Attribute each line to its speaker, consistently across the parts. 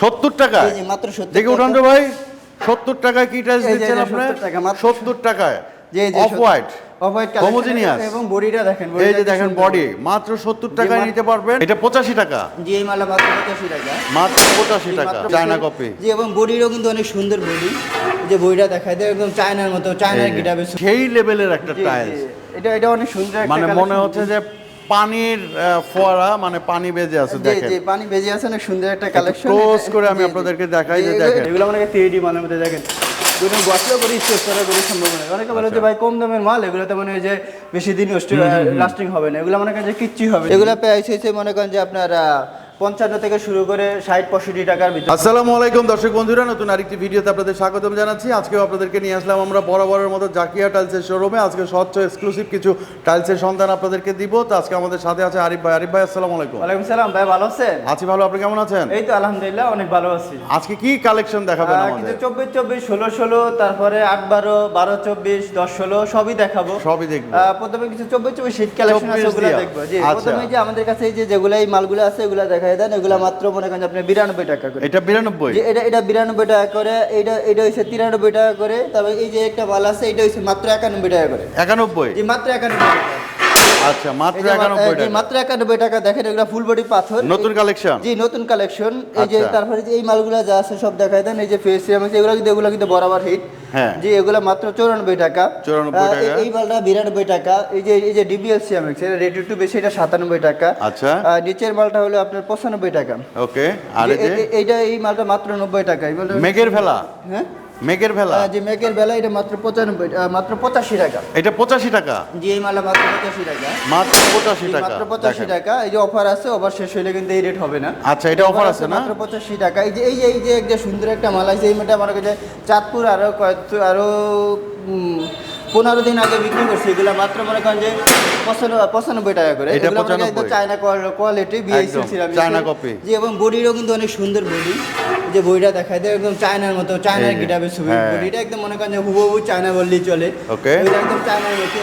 Speaker 1: সত্তর টাকা
Speaker 2: জি, জি, মাত্র
Speaker 1: দেখে উঠান তো ভাই সত্তর টাকায় কি
Speaker 2: যে,
Speaker 1: দিচ্ছেন
Speaker 2: যে,
Speaker 1: আপনি?
Speaker 2: 70 টাকা, মাত্র
Speaker 1: সত্তর টাকায়।
Speaker 2: জি জি
Speaker 1: অফ হোয়াইট
Speaker 2: অফ এবং বডিটা দেখেন
Speaker 1: এই যে দেখেন বডি মাত্র সত্তর টাকায় নিতে পারবেন? এটা পঁচাশি টাকা।
Speaker 2: জি এই মালা মাত্র পঁচাশি টাকা।
Speaker 1: মাত্র পঁচাশি
Speaker 2: জি,
Speaker 1: টাকা। চায়না
Speaker 2: পঁচাশি-
Speaker 1: কপি
Speaker 2: জি এবং বডিরও কিন্তু অনেক সুন্দর বডি। যে বইটা দেখায় দেয় একদম চায়নার মতো চায়নার গিটাবে
Speaker 1: সেই লেভেলের একটা টাইলস
Speaker 2: এটা এটা অনেক সুন্দর একটা
Speaker 1: মানে মনে হচ্ছে যে পানির ফোয়ারা মানে পানি বেজে আছে দেখেন।
Speaker 2: জি পানি বেজে আছে না সুন্দর একটা কালেকশন
Speaker 1: ক্লোজ করে আমি আপনাদেরকে দেখাই যে দেখেন।
Speaker 2: এগুলো মানে 3D মানের মধ্যে দেখেন। দুটো গসলো করে স্টোর করা করে সম্ভব নয় অনেকে বলে যে ভাই কম দামের মাল এগুলোতে মনে হয় যে বেশি দিন লাস্টিং হবে না। এগুলো মনে করেন যে কিচ্ছুই হবে এগুলো প্রাইস হয়েছে মনে করেন যে আপনার পঞ্চান্ন থেকে শুরু করে ষাট পঁয়ষট্টি টাকার ভিতরে।
Speaker 1: আসসালামু আলাইকুম দর্শক বন্ধুরা নতুন আরেকটি ভিডিওতে আপনাদের স্বাগতম জানাচ্ছি। আজকেও আপনাদেরকে নিয়ে আসলাম আমরা বরাবরের মতো জাকিয়া টাইলসের শোরুমে আজকে স্বচ্ছ এক্সক্লুসিভ কিছু টাইলসের সন্ধান আপনাদেরকে দিব। তো আজকে আমাদের সাথে আছে আরিফ ভাই। আরিফ ভাই আসসালামু আলাইকুম।
Speaker 2: ওয়ালাইকুম সালাম ভাই ভালো আছেন?
Speaker 1: আছি ভালো আপনি কেমন আছেন?
Speaker 2: এই তো আলহামদুলিল্লাহ অনেক ভালো আছি।
Speaker 1: আজকে কি কালেকশন দেখাবেন আমাদের?
Speaker 2: চব্বিশ চব্বিশ ষোলো ষোলো তারপরে আট বারো বারো চব্বিশ দশ ষোলো সবই দেখাবো।
Speaker 1: সবই দেখব।
Speaker 2: প্রথমে কিছু চব্বিশ চব্বিশ শীত কালেকশন আছে ওগুলো দেখব। জি
Speaker 1: আচ্ছা।
Speaker 2: প্রথমে যে আমাদের কাছে এই যে যেগুলো এই মালগুলো আছে এগুলো দেখাই দেন এগুলো মাত্র মনে করেন আপনি বিরানব্বই টাকা করে।
Speaker 1: এটা বিরানব্বই?
Speaker 2: এটা এটা বিরানব্বই টাকা করে এটা এটা হচ্ছে তিরানব্বই টাকা করে তবে এই যে একটা মাল আছে এটা হচ্ছে মাত্র একানব্বই টাকা করে।
Speaker 1: একানব্বই?
Speaker 2: মাত্র একানব্বই টাকা
Speaker 1: আচ্ছা মাত্র
Speaker 2: এই যে মা-
Speaker 1: একানব্বই
Speaker 2: জি,
Speaker 1: টাকা।
Speaker 2: মাত্র একানব্বই টাকা দেখেন এগুলো ফুল বডি পাথর।
Speaker 1: নতুন কালেকশন
Speaker 2: জি নতুন কালেকশন এই যে
Speaker 1: আচ্ছা।
Speaker 2: তারপরে যে এই মালগুলো যা আছে সব দেখাই দেন এই যে ফেস সিরাম আছে এগুলো কিন্তু এগুলো কিন্তু বরাবর হিট
Speaker 1: হ্যাঁ।
Speaker 2: জি এগুলো মাত্র চৌরানব্বই টাকা।
Speaker 1: 94 টাকা।
Speaker 2: এই- মালটা বিরানব্বই টাকা। এই যে এই যে ডিবিএল সিরামিক্স এটা রেট একটু বেশি এটা সাতানব্বই টাকা।
Speaker 1: আচ্ছা।
Speaker 2: আর নিচের মালটা হলো আপনার পঁচানব্বই টাকা।
Speaker 1: ওকে আর এই যে?
Speaker 2: এইটা এই মালটা মাত্র নব্বই টাকা এই
Speaker 1: মেঘের ভেলা
Speaker 2: হ্যাঁ?
Speaker 1: মেঘের ভেলা?
Speaker 2: যে মেঘের বেলা এটা মাত্র পঁচানব্বই মাত্র পঁচাশি টাকা।
Speaker 1: এটা পঁচাশি টাকা?
Speaker 2: জি এই মালা মাত্র পঁচাশি টাকা।
Speaker 1: মাত্র পঁচাশি টাকা
Speaker 2: মাত্র পঁচাশি টাকা। এই যে অফার আছে অফার শেষ হলে কিন্তু এই রেট হবে না।
Speaker 1: আচ্ছা এটা অফার আছে না?
Speaker 2: মাত্র পঁচাশি টাকা। এই যে এই যে এই যে একটা সুন্দর একটা মালা আছে এই মালটা আমার কাছে চাঁদপুর আরও কয়েক আরও উম, পনেরো দিন আগে বিক্রি করছি এগুলো মাত্র মনে করেন যে পঁচানব্বই টাকা করে।
Speaker 1: এটা
Speaker 2: একদম চায়না কোয়ালিটি
Speaker 1: চায়না।
Speaker 2: জি এবং বডিরও কিন্তু অনেক সুন্দর বডি। যে বইটা দেখায় দেয় একদম চায়নার মতো চায়নার গিটাবে ছবি। বডিটা একদম মনে করেন যে হুবহু চায়না বললেই চলে. এগুলো একদম চায়নার মতো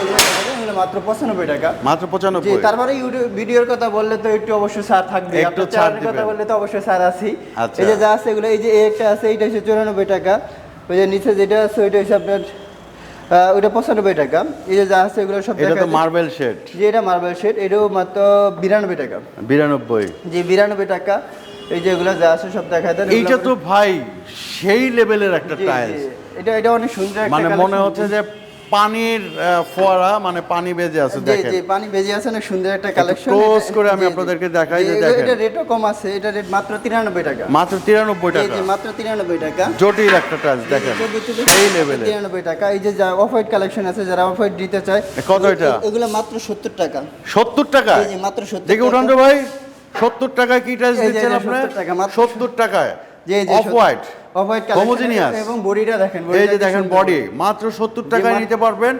Speaker 2: এগুলো মাত্র পঁচানব্বই টাকা।
Speaker 1: মাত্র পঁচানব্বই।
Speaker 2: তারপরে ইউটিউব ভিডিওর কথা বললে তো একটু অবশ্যই ছাড় থাকবে।
Speaker 1: একটু
Speaker 2: কথা বললে তো অবশ্যই ছাড় আছি।
Speaker 1: আচ্ছা।
Speaker 2: এই যে যা আছে এগুলো এই যে একটা আছে এইটা হচ্ছে চুরানব্বই টাকা। ওই যে নিচে যেটা আছে ওইটা হচ্ছে আপনার ওইটা পঁচানব্বই টাকা। এই যে যা আছে এগুলো সব
Speaker 1: এটা তো মার্বেল শেড
Speaker 2: যে এটা মার্বেল শেড এটাও মাত্র বিরানব্বই টাকা।
Speaker 1: বিরানব্বই।
Speaker 2: যে বিরানব্বই টাকা। এই যে এগুলো যা আছে সব দেখা দেন
Speaker 1: এইটা তো ভাই সেই লেভেলের একটা। টাইলস
Speaker 2: এটা এটা অনেক সুন্দর
Speaker 1: মানে মনে হচ্ছে যে পানির ফোয়ারা মানে পানি বেজে আছে দেখেন।
Speaker 2: জি পানি বেজে আছে না সুন্দর একটা কালেকশন
Speaker 1: close করে আমি আপনাদেরকে দেখাই যে দেখেন।
Speaker 2: এটা রেটও কম আছে এটা রেট মাত্র তিরানব্বই টাকা।
Speaker 1: মাত্র তিরানব্বই
Speaker 2: জি,
Speaker 1: টাকা।
Speaker 2: জি, মাত্র তিরানব্বই টাকা।
Speaker 1: জটিল একটা টাইলস দেখেন। সেই লেভেলের
Speaker 2: তিরানব্বই টাকা। এই যে যা অফ হোয়াইট কালেকশন আছে যারা অফ হোয়াইট দিতে চায়
Speaker 1: কত এটা?
Speaker 2: এগুলো মাত্র সত্তর টাকা।
Speaker 1: সত্তর টাকা
Speaker 2: জি, জি, মাত্র 70
Speaker 1: দেখে উঠান ভাই সত্তর টাকায় কি
Speaker 2: এই যে,
Speaker 1: দিচ্ছেন
Speaker 2: এই যে,
Speaker 1: আপনি?
Speaker 2: 70 টাকা, মাত্র
Speaker 1: সত্তর টাকায়।
Speaker 2: যে
Speaker 1: off white
Speaker 2: off white
Speaker 1: Homogeneous?
Speaker 2: এবং বডিটা দেখেন
Speaker 1: এই
Speaker 2: bodyটা
Speaker 1: যে
Speaker 2: কি
Speaker 1: দেখেন বডি মাত্র সত্তর টাকায় নিতে পারবেন।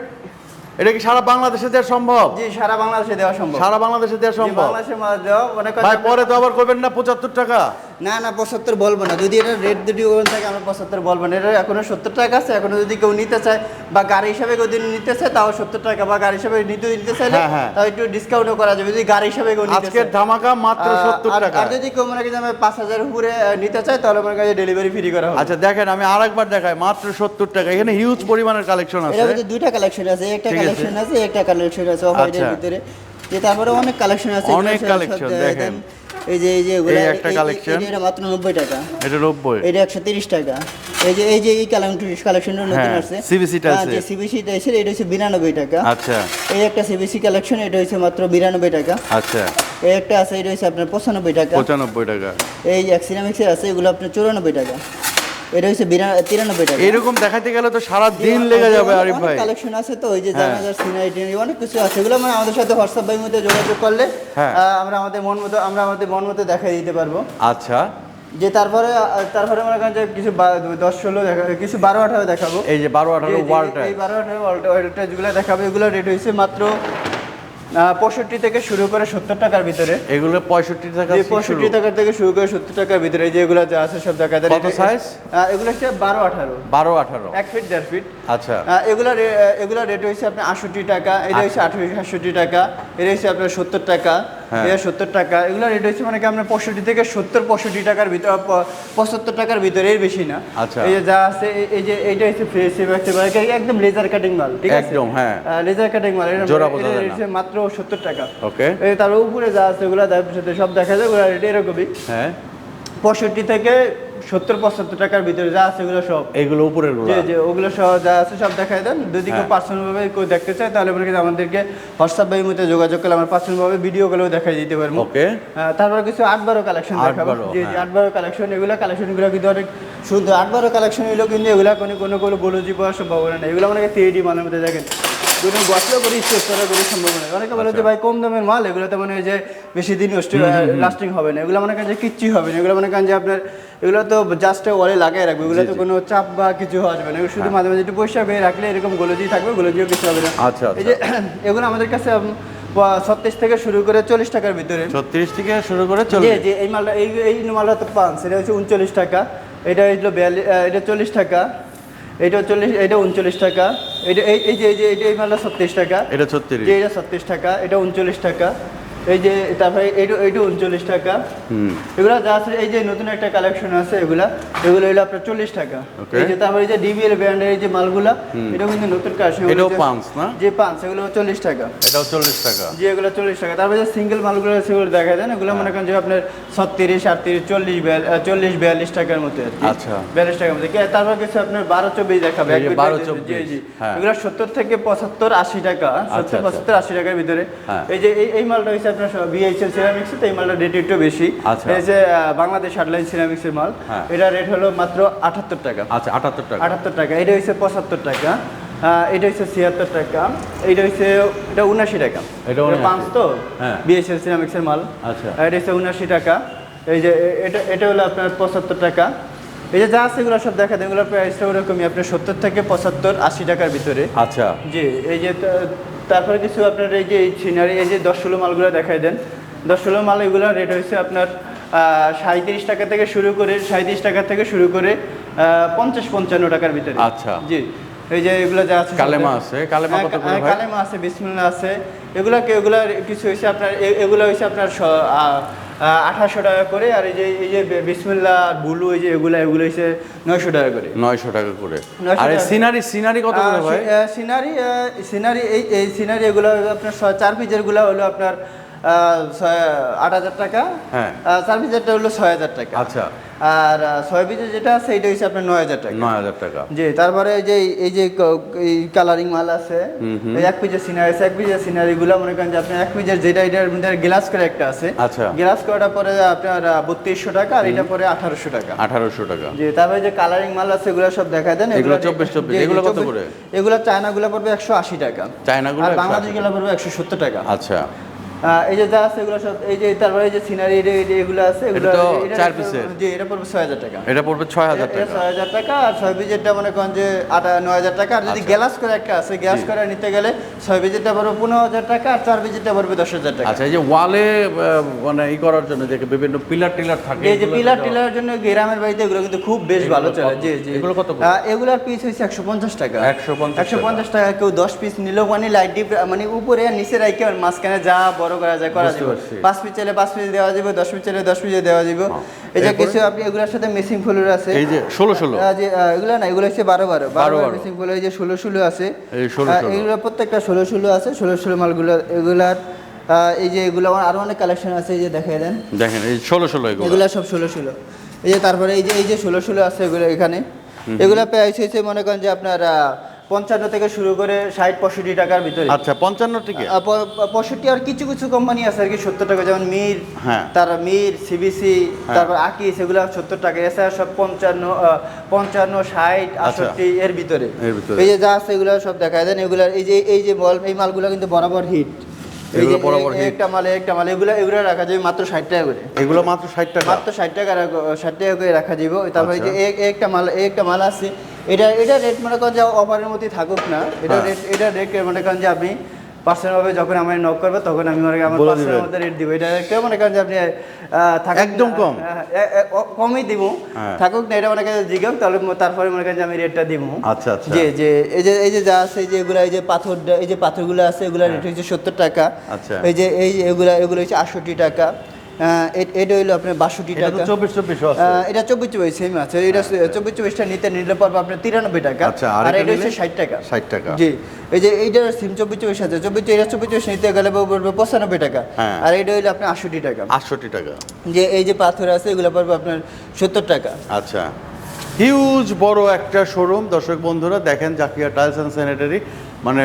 Speaker 1: এটা কি সারা বাংলাদেশে দেওয়া সম্ভব?
Speaker 2: জি সারা বাংলাদেশে দেওয়া সম্ভব।
Speaker 1: সারা বাংলাদেশে দেওয়া সম্ভব।
Speaker 2: বাংলাদেশে দেওয়া
Speaker 1: ভাই পরে তো আবার করবেন না পঁচাত্তর টাকা?
Speaker 2: না না পঁচাত্তর বলব না। যদি এটা রেট দুটি ওখান থাকে আমরা পঁচাত্তর বলব না। এটা এখনও সত্তর টাকা আছে। এখনও যদি কেউ নিতে চায় বা গাড়ি হিসাবে কেউ যদি নিতে চায় তাও সত্তর টাকা। বা গাড়ি হিসাবে নিতে নিতে চাইলে
Speaker 1: হ্যাঁ, হ্যাঁ।
Speaker 2: তাও একটু ডিসকাউন্টও করা যাবে। যদি গাড়ি হিসাবে কেউ নিতে
Speaker 1: আজকের ধামাকা মাত্র সত্তর টাকা।
Speaker 2: আর যদি কেউ মনে করি আমি পাঁচ হাজার উপরে নিতে চাই তাহলে মনে করি ডেলিভারি ফ্রি করা হবে।
Speaker 1: আচ্ছা দেখেন আমি আরেকবার দেখাই। মাত্র সত্তর টাকা। এখানে হিউজ পরিমাণের কালেকশন
Speaker 2: এর
Speaker 1: আছে।
Speaker 2: মধ্যে দুইটা কালেকশন আছে। একটা কালেকশন আছে। একটা কালেকশন আছে অফ হোয়াইটের
Speaker 1: আচ্ছা।
Speaker 2: ভিতরে। যে তারপরে অনেক কালেকশন আছে।
Speaker 1: অনেক
Speaker 2: সব
Speaker 1: দেখেন।
Speaker 2: এই যে এই যে এগুলো
Speaker 1: একটা কালেকশন
Speaker 2: এটা মাত্র নব্বই টাকা।
Speaker 1: এটা নব্বই।
Speaker 2: এটা একশো তিরিশ টাকা। এই যে এই যে এই কালেকশনটা নতুন
Speaker 1: হ্যাঁ,
Speaker 2: আসছে।
Speaker 1: CBC টা
Speaker 2: হ্যাঁ,
Speaker 1: আছে।
Speaker 2: যে সিবিসি টা এসে এটা হচ্ছে বিরানব্বই টাকা।
Speaker 1: আচ্ছা।
Speaker 2: এই একটা সিবিসি কালেকশন এটা হচ্ছে মাত্র বিরানব্বই টাকা।
Speaker 1: আচ্ছা।
Speaker 2: এই একটা আছে এটা হচ্ছে আপনার পঁচানব্বই টাকা।
Speaker 1: পঁচানব্বই টাকা।
Speaker 2: এই যে অ্যাক্সিনামিক্সের আছে এগুলো আপনার চুরানব্বই টাকা। এটা হচ্ছে তিরানব্বই টাকা।
Speaker 1: এরকম দেখাতে গেলে তো সারা দিন লেগে যাবে আরিফ ভাই।
Speaker 2: কালেকশন আছে তো ওই যে
Speaker 1: হ্যাঁ।
Speaker 2: জানাজার সিনারি টিনারি অনেক কিছু আছে। এগুলো মানে আমাদের সাথে হোয়াটসঅ্যাপ মধ্যে যোগাযোগ করলে
Speaker 1: হ্যাঁ।
Speaker 2: আমরা আমাদের মন মতো আমরা আমাদের মন মতো দেখাই দিতে পারব।
Speaker 1: আচ্ছা।
Speaker 2: যে তারপরে তারপরে মনে করেন যে কিছু দশ ষোলো দেখা কিছু বারো আঠারো দেখাবো।
Speaker 1: এই যে বারো আঠারো ওয়ার্ল্ড
Speaker 2: এই বারো আঠারো ওয়ালটা যেগুলো দেখাবো। এগুলো রেট হয়েছে মাত্র পঁয়ষট্টি থেকে শুরু করে সত্তর টাকার ভিতরে।
Speaker 1: এগুলো পঁয়ষট্টি টাকা
Speaker 2: পঁয়ষট্টি। টাকার থেকে শুরু করে সত্তর টাকার ভিতরে যেগুলো যা আছে সব দেখা যায়।
Speaker 1: কত size?
Speaker 2: এগুলো হচ্ছে বারো আঠারো।
Speaker 1: বারো আঠারো।
Speaker 2: এক ফিট দেড় ফিট
Speaker 1: আচ্ছা।
Speaker 2: এগুলো এগুলো রেট হচ্ছে আপনার আটষট্টি টাকা এটা হচ্ছে আঠারো সাতষট্টি টাকা এটা হচ্ছে আপনার সত্তর টাকা। সত্তর টাকা এগুলো রেট হচ্ছে মানে কি আপনার পঁয়ষট্টি থেকে সত্তর পঁয়ষট্টি টাকার ভিতরে পঁচাত্তর টাকার ভিতরে এর বেশি না।
Speaker 1: আচ্ছা।
Speaker 2: এই যে যা আছে এই- যে এইটা হচ্ছে ফ্রেশ একদম লেজার কাটিং মাল ঠিক আছে?
Speaker 1: একদম, হ্যাঁ।
Speaker 2: লেজার কাটিং মাল এটা। হচ্ছে মাত্র সত্তর টাকা।
Speaker 1: ওকে।
Speaker 2: তার উপরে যা আছে ওগুলো সব দেখা যায় ওগুলো রেট এরকমই।
Speaker 1: হ্যাঁ।
Speaker 2: পঁয়ষট্টি থেকে সত্তর পঁচাত্তর টাকার ভিতরে যা আছে ওগুলো সব।
Speaker 1: এইগুলো উপরেরগুলো।
Speaker 2: যে যে ওগুলো সহ যা আছে সব দেখাই দেন। যদি কেউ
Speaker 1: হ্যাঁ।
Speaker 2: পার্সোনাল ভাবে কেউ দেখতে চায় তাহলে মনে করেন আমাদেরকে হোয়াটসঅ্যাপ বাই মধ্যে যোগাযোগ করলে আমরা পার্সোনাল ভাবে ভিডিও কলেও দেখাই দিতে পারব।
Speaker 1: ওকে।
Speaker 2: হ্যাঁ, তারপর কিছু আট বারো কালেকশন দেখাবো যে যে
Speaker 1: হ্যাঁ।
Speaker 2: আট বারো কালেকশন এগুলো কালেকশনগুলো কিন্তু অনেক সুন্দর। আট বারো কালেকশন এগুলো কিন্তু এগুলো কোনো কোনো কোনো গোলজি পাওয়ার সম্ভাবনা নেই। এগুলো মানে থ্রি মালের মধ্যে দেখেন। দুটো গসলেও করি স্টোর করা করি সম্ভাবনা নেই অনেকে বলে যে ভাই কম দামের মাল এগুলোতে মানে যে বেশি দিন লাস্টিং হবে না এগুলো মনে করেন যে কিচ্ছুই হবে না। এগুলো মনে করেন যে আপনার এগুলো তো জাস্ট ওয়ালে লাগিয়ে রাখবে এগুলো তো কোনো চাপ বা কিছু আসবে না। শুধু মাঝে মাঝে একটু পয়সা বেয়ে রাখলে এরকম গোলজি থাকবে গোলজিও কিছু হবে না।
Speaker 1: আচ্ছা,
Speaker 2: এই যে এগুলো আমাদের কাছে ছত্রিশ থেকে শুরু করে চল্লিশ টাকার ভিতরে।
Speaker 1: ছত্রিশ থেকে শুরু করে চল্লিশ।
Speaker 2: জি এই মালটা এই এই মালটা তো পান সেটা হচ্ছে উনচল্লিশ টাকা। এটা হলো বিয়াল্লিশ এটা চল্লিশ টাকা। এটা চল্লিশ এটা উনচল্লিশ টাকা। এটা এই যে এই যে এইটা এই মালটা ছত্রিশ টাকা।
Speaker 1: এটা ছত্রিশ।
Speaker 2: এটা ছত্রিশ টাকা এটা উনচল্লিশ টাকা। এই যে তারপরে এইটা এইটা উনচল্লিশ টাকা।
Speaker 1: হুম।
Speaker 2: এগুলো যা আছে এই যে নতুন একটা কালেকশন আছে এগুলা এগুলো হলো আপনার চল্লিশ টাকা। এই যে তারপরে এই যে ডিবিএল ব্র্যান্ডের এই যে মালগুলা এটা কিন্তু নতুন কালেকশন
Speaker 1: এটাও পাঁচ না?
Speaker 2: যে পাঁচ এগুলো চল্লিশ টাকা।
Speaker 1: এটাও চল্লিশ টাকা।
Speaker 2: যে এগুলো চল্লিশ টাকা। তারপরে যে সিঙ্গেল মালগুলো আছে সেগুলো দেখা যায় এগুলো মনে করেন যে আপনার ছত্রিশ আটত্রিশ চল্লিশ চল্লিশ বিয়াল্লিশ টাকার মধ্যে
Speaker 1: আচ্ছা।
Speaker 2: বিয়াল্লিশ টাকার মধ্যে। তারপর কিছু আপনার বারো চব্বিশ দেখাবে।
Speaker 1: এই যে
Speaker 2: এক মিনিট
Speaker 1: 12,
Speaker 2: জি,
Speaker 1: 24,
Speaker 2: জি
Speaker 1: হ্যাঁ।
Speaker 2: এগুলো সত্তর থেকে পঁচাত্তর আশি টাকা সত্তর
Speaker 1: আচ্ছা।
Speaker 2: পঁচাত্তর আশি টাকার ভিতরে।
Speaker 1: হ্যাঁ।
Speaker 2: এই যে এই- এই মালটা হচ্ছে আপনার বিএইচএল সিরামিক্স এই মালটা রেট একটু বেশি।
Speaker 1: আচ্ছা।
Speaker 2: এই যে বাংলাদেশ আটলাইন সিরামিক্সের মাল
Speaker 1: হ্যাঁ।
Speaker 2: এটা রেট হলো মাত্র আটাত্তর টাকা।
Speaker 1: আচ্ছা আটাত্তর টাকা।
Speaker 2: আটাত্তর টাকা। এটা হচ্ছে পঁচাত্তর টাকা। এটা হচ্ছে ছিয়াত্তর টাকা। এটা হচ্ছে এটা উনাশি টাকা।
Speaker 1: এটা 79
Speaker 2: পাঁচ তো?
Speaker 1: হ্যাঁ।
Speaker 2: বিএসএল সিরামিক্সের মাল।
Speaker 1: আচ্ছা।
Speaker 2: এটা হচ্ছে উনাশি টাকা। এই যে এটা এটা হলো আপনার পঁচাত্তর টাকা। এই যে যা আছে এগুলো সব দেখা দেয় এগুলোর প্রাইসটা ওরকমই আপনার সত্তর থেকে পঁচাত্তর আশি টাকার ভিতরে
Speaker 1: আচ্ছা
Speaker 2: জি এই যে তারপরে কিছু আপনার এই যে সিনারি এই যে দশ ষোলো মালগুলো দেখাই দেন দশ ষোলো মাল এগুলো রেট হচ্ছে আপনার সাঁত্রিশ টাকা থেকে শুরু করে সাঁত্রিশ টাকা থেকে শুরু করে পঞ্চাশ পঞ্চান্ন টাকার ভিতরে
Speaker 1: আচ্ছা।
Speaker 2: জি এই যে এগুলো যা আছে
Speaker 1: কালেমা আছে? কালেমা
Speaker 2: হ্যাঁ,
Speaker 1: কত করে
Speaker 2: হ্যাঁ,
Speaker 1: ভাই?
Speaker 2: কালেমা আছে বিসমিল্লা আছে এগুলো এগুলো কিছু হয়েছে আপনার এগুলো হয়েছে আপনার আঠাশশো টাকা করে আর এই যে এই যে বিসমিল্লা বুলু এই যে এগুলা এগুলো হয়েছে নয়শো টাকা করে।
Speaker 1: নয়শো টাকা করে। আর সিনারি সিনারি কত করে ভাই?
Speaker 2: সিনারি সিনারি এই এই সিনারি এগুলো আপনার চার পিসেরগুলা হলো আপনার আট হাজার টাকা।
Speaker 1: হ্যাঁ।
Speaker 2: চার পিসেরটা হলো ছয় হাজার টাকা।
Speaker 1: আচ্ছা।
Speaker 2: আর ছয় পিসের যেটা আছে এটা হচ্ছে আপনার নয় হাজার টাকা।
Speaker 1: নয় হাজার টাকা।
Speaker 2: জি তারপরে যে এই যে কালারিং মাল আছে এক পিসের সিনারি আছে এক পিসের সিনারি গুলো মনে করেন যে আপনার এক পিসের যেটা এটার মধ্যে গ্লাস করে একটা আছে।
Speaker 1: আচ্ছা।
Speaker 2: গ্লাস করাটা পরে আপনার বত্রিশশো টাকা আর এটা পরে আঠারোশো টাকা।
Speaker 1: আঠারোশো টাকা।
Speaker 2: জি তারপরে যে কালারিং মাল আছে এগুলো সব দেখা দেন।
Speaker 1: এগুলো 24, 24
Speaker 2: জি, জি,
Speaker 1: এগুলো কত করে?
Speaker 2: এগুলো চায়না গুলো পড়বে একশো আশি টাকা।
Speaker 1: চায়নাগুলো
Speaker 2: আর
Speaker 1: 180
Speaker 2: বাংলাদেশগুলো পড়বে একশো সত্তর টাকা।
Speaker 1: আচ্ছা।
Speaker 2: এই যে যা আছে এগুলো সব এই যে তারপরে এই যে সিনারি এগুলো আছে এগুলো
Speaker 1: চার পিসের।
Speaker 2: জি এটা পড়বে ছয় হাজার টাকা
Speaker 1: এটা পড়বে ছয় হাজার টাকা
Speaker 2: ছয় হাজার টাকা আর ছয় পিজেরটা মনে করেন যে আটা নয় হাজার টাকা আর যদি
Speaker 1: আচ্ছা।
Speaker 2: গ্যালাস করে একটা আছে গ্যাস করে নিতে গেলে ছয় পিজেরটা পড়বে পনেরো হাজার টাকা আর চার পিজেরটা পড়বে দশ হাজার টাকা
Speaker 1: আচ্ছা এই যে ওয়ালে মানে ই করার জন্য যে বিভিন্ন পিলার টিলার থাকে
Speaker 2: এই যে পিলার টিলারের জন্য গ্রামের বাড়িতে এগুলো কিন্তু খুব বেশ ভালো চলে? জি জি
Speaker 1: এগুলো কত?
Speaker 2: এগুলোর পিস হচ্ছে একশো পঞ্চাশ টাকা
Speaker 1: 150
Speaker 2: একশো পঞ্চাশ টাকা কেউ দশ পিস নিলেও মানে লাইট ডিপ মানে উপরে আর নিচে রাখে আর মাঝখানে যা বড় করা যায় করা যাবে। পাঁচ পিস চাইলে পাঁচ পিস দেওয়া যাবে দশ পিস চাইলে দশ পিস দেওয়া যাবে। এই যে কিছু আপনি এগুলোর সাথে মেসিং ফুলের আছে।
Speaker 1: এই যে ষোলো ষোলো।
Speaker 2: এগুলো না এগুলো হচ্ছে বারো বারো। বারো।
Speaker 1: বারো
Speaker 2: ফুল এই যে ষোলো ষোলো আছে। এগুলো প্রত্যেকটা ষোলো ষোলো আছে। ষোলো ষোলো মালগুলো এগুলার এই যে এগুলো আমার আরও অনেক কালেকশন আছে এই যে দেখাই দেন।
Speaker 1: দেখেন এই ষোলো ষোলো এগুলো।
Speaker 2: সব ষোলো ষোলো। এই যে তারপরে এই যে এই যে ষোলো ষোলো আছে এগুলো এখানে। এগুলা প্রাইস হয়েছে মনে করেন যে আপনার পঞ্চান্ন থেকে শুরু করে ষাট পঁয়ষট্টি টাকার ভিতরে।
Speaker 1: আচ্ছা পঞ্চান্ন
Speaker 2: প- পঁয়ষট্টি আর কিছু কিছু কোম্পানি আছে আর কি সত্তর টাকা যেমন মির
Speaker 1: হ্যাঁ।
Speaker 2: তার মির সিবিসি তারপর আকিস এগুলো সত্তর টাকা। এছাড়া সব পঞ্চান্ন পঞ্চান্ন ষাট আটষট্টি এর ভিতরে।
Speaker 1: আচ্ছা।
Speaker 2: এই যে যা আছে এগুলো সব দেখায় দেন। এগুলা এই যে এই যে মাল এই মালগুলো কিন্তু বরাবর হিট একটা মাল একটা মাল এগুলো এগুলো রাখা যাবে মাত্র ষাট টাকা করে।
Speaker 1: এগুলো মাত্র ষাট টাকা?
Speaker 2: মাত্র ষাট টাকা ষাট টাকা করে রাখা যাব। তারপরে যে
Speaker 1: আচ্ছা।
Speaker 2: একটা মাল একটা মাল আছে। এটা এটা রেট মনে করেন যে অফারের মধ্যে থাকুক না এটা
Speaker 1: হ্যাঁ।
Speaker 2: রেট এটা রেট মনে করেন যে আপনি পার্সেন্ট ভাবে যখন আমি নক করবে তখন আমি মনে আমার
Speaker 1: বলে
Speaker 2: পার্সেন্টের মধ্যে রেট দিব এটা কেউ মনে করেন যে আপনি
Speaker 1: একদম কম?
Speaker 2: হ্যাঁ, কমই দিব
Speaker 1: হ্যাঁ।
Speaker 2: থাকুক না এটা মনে করেন জিগাম তাহলে তারপরে মনে করেন যে আমি রেটটা দিব
Speaker 1: আচ্ছা, আচ্ছা।
Speaker 2: যে যে এই যে এই যে যা আছে এই যে এগুলা এই যে পাথর এই যে পাথরগুলো আছে এগুলা রেট হচ্ছে সত্তর টাকা
Speaker 1: আচ্ছা।
Speaker 2: এই যে এই এগুলা এগুলো হচ্ছে আটষট্টি টাকা এটা হইল আপনার বাষট্টি টাকা।
Speaker 1: চব্বিশ চব্বিশ
Speaker 2: এটা চব্বিশ চব্বিশ সেম আছে। এটা চব্বিশ চব্বিশটা নিতে নিলে পড়বে আপনার তিরানব্বই টাকা।
Speaker 1: আচ্ছা, আর এটা
Speaker 2: হচ্ছে ষাট টাকা।
Speaker 1: 60 টাকা।
Speaker 2: জি। এই যে এইটার সিম চব্বিশ চব্বিশ আছে। চব্বিশ এটা চব্বিশ চব্বিশ নিতে গেলে পড়বে পঁচানব্বই টাকা।
Speaker 1: হ্যাঁ।
Speaker 2: আর এটা হইল আপনার আটষট্টি টাকা।
Speaker 1: আটষট্টি টাকা।
Speaker 2: যে এই যে পাথর আছে এগুলো পড়বে আপনার সত্তর টাকা।
Speaker 1: আচ্ছা। হিউজ বড় একটা শোরুম দর্শক বন্ধুরা দেখেন জাকিয়া টাইলস অ্যান্ড স্যানিটারি মানে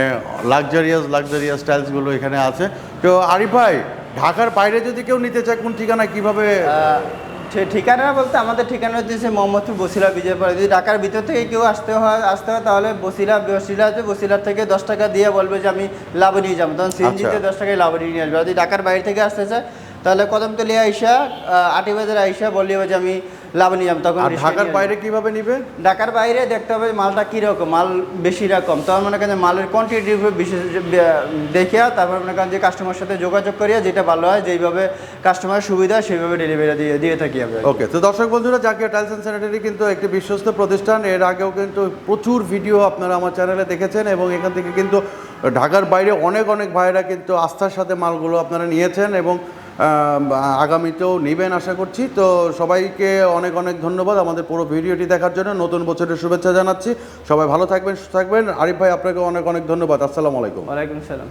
Speaker 1: লাক্সারিয়াস লাক্সারিয়াস টাইলসগুলো এখানে আছে। তো আরিফ ভাই ঢাকার বাইরে যদি কেউ নিতে চায় কোন ঠিকানা কীভাবে?
Speaker 2: ঠিকানা বলতে আমাদের ঠিকানা হচ্ছে মোহাম্মদপুর বসিলা বিজয়পুর যদি ঢাকার ভিতর থেকে কেউ আসতে হয় আসতে হয় তাহলে বসিলা বসিলা আছে বসিলার থেকে দশ টাকা দিয়ে বলবে যে আমি লাভ নিয়ে যাব। তখন সিএনজিতে
Speaker 1: আচ্ছা।
Speaker 2: দশ টাকায় লাভ নিয়ে আসবে। যদি ঢাকার বাইরে থেকে আসতে চায় তাহলে কদমতলিয়া আইসা আটি বাজার আইসা বললে যে আমি লাভ নিয়ে যাব তখন
Speaker 1: ঢাকার বাইরে কীভাবে নিবে?
Speaker 2: ঢাকার বাইরে দেখতে হবে মালটা কীরকম মাল বেশি রকম। তখন মনে করেন মালের কোয়ান্টিটি বিশেষ দেখিয়া তারপর মনে করেন যে কাস্টমার সাথে যোগাযোগ করিয়া যেটা ভালো হয় যেইভাবে কাস্টমারের সুবিধা সেইভাবে ডেলিভারি দিয়ে দিয়ে থাকি আমরা।
Speaker 1: ওকে তো দর্শক বন্ধুরা জাকিয়া টাইলস অ্যান্ড স্যানিটারি কিন্তু একটি বিশ্বস্ত প্রতিষ্ঠান। এর আগেও কিন্তু প্রচুর ভিডিও আপনারা আমার চ্যানেলে দেখেছেন এবং এখান থেকে কিন্তু ঢাকার বাইরে অনেক অনেক ভাইরা কিন্তু আস্থার সাথে মালগুলো আপনারা নিয়েছেন এবং আগামীতেও নেবেন আশা করছি। তো সবাইকে অনেক অনেক ধন্যবাদ আমাদের পুরো ভিডিওটি দেখার জন্য। নতুন বছরের শুভেচ্ছা জানাচ্ছি। সবাই ভালো থাকবেন, সুস্থ থাকবেন। আরিফ ভাই আপনাকে অনেক অনেক ধন্যবাদ। আসসালামু আলাইকুম।
Speaker 2: ওয়ালাইকুম সালাম